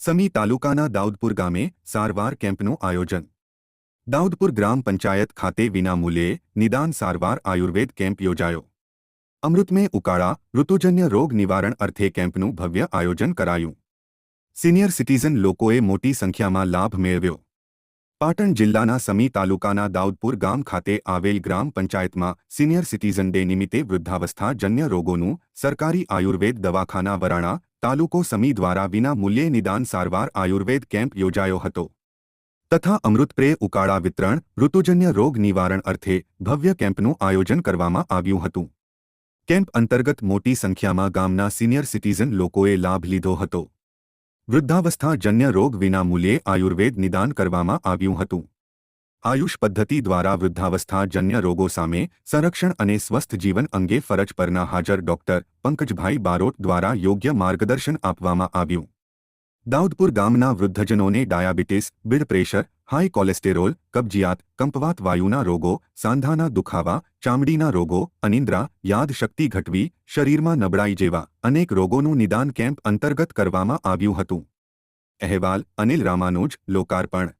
સમી તાલુકાના દાઉદપુર ગામે સારવાર કેમ્પનું આયોજન. દાઉદપુર ગ્રામ પંચાયત ખાતે વિનામૂલ્યે નિદાન સારવાર આયુર્વેદ કેમ્પ યોજાયો. અમૃતમે ઉકાળા ઋતુજન્ય રોગ નિવારણ અર્થે કેમ્પનું ભવ્ય આયોજન કરાયું. સિનિયર સિટીઝન લોકોએ મોટી સંખ્યામાં લાભ મેળવ્યો. પાટણ જિલ્લાના સમી તાલુકાના દાઉદપુર ગામ ખાતે આવેલ ગ્રામ પંચાયતમાં સિનિયર સિટીઝન ડે નિમિત્તે વૃદ્ધાવસ્થાજન્ય રોગોનું સરકારી આયુર્વેદ દવાખાના વરાણા તાલુકો સમી દ્વારા વિના મૂલ્યે નિદાન સારવાર આયુર્વેદ કેમ્પ યોજાયો હતો. તથા અમૃતપ્રે ઉકાળા વિતરણ, ઋતુજન્ય રોગ નિવારણ અર્થે ભવ્ય કેમ્પનું આયોજન કરવામાં આવ્યું હતું. કેમ્પ અંતર્ગત મોટી સંખ્યામાં ગામના સિનિયર સિટીઝન લોકોએ લાભ લીધો હતો. વૃદ્ધાવસ્થાજન્ય રોગ વિના મૂલ્યે આયુર્વેદ નિદાન કરવામાં આવ્યું હતું. આયુષ પદ્ધતિ દ્વારા વૃદ્ધાવસ્થાજન્ય રોગો સામે સંરક્ષણ અને સ્વસ્થ જીવન અંગે ફરજ પરના હાજર ડોક્ટર પંકજભાઈ બારોટ દ્વારા યોગ્ય માર્ગદર્શન આપવામાં આવ્યું. દાઉદપુર ગામના વૃદ્ધજનોને diabetes, blood pressure, high cholesterol, કબજિયાત, કંપવાત વાયુના રોગો, સાંધાના દુખાવા, ચામડીના રોગો, અનિંદ્રા, યાદશક્તિ ઘટવી, શરીરમાં નબળાઈ જેવા અનેક રોગોનું નિદાન કેમ્પ અંતર્ગત કરવામાં આવ્યું હતું. અહેવાલ અનિલ રામાનુજ, લોકાર્પણ.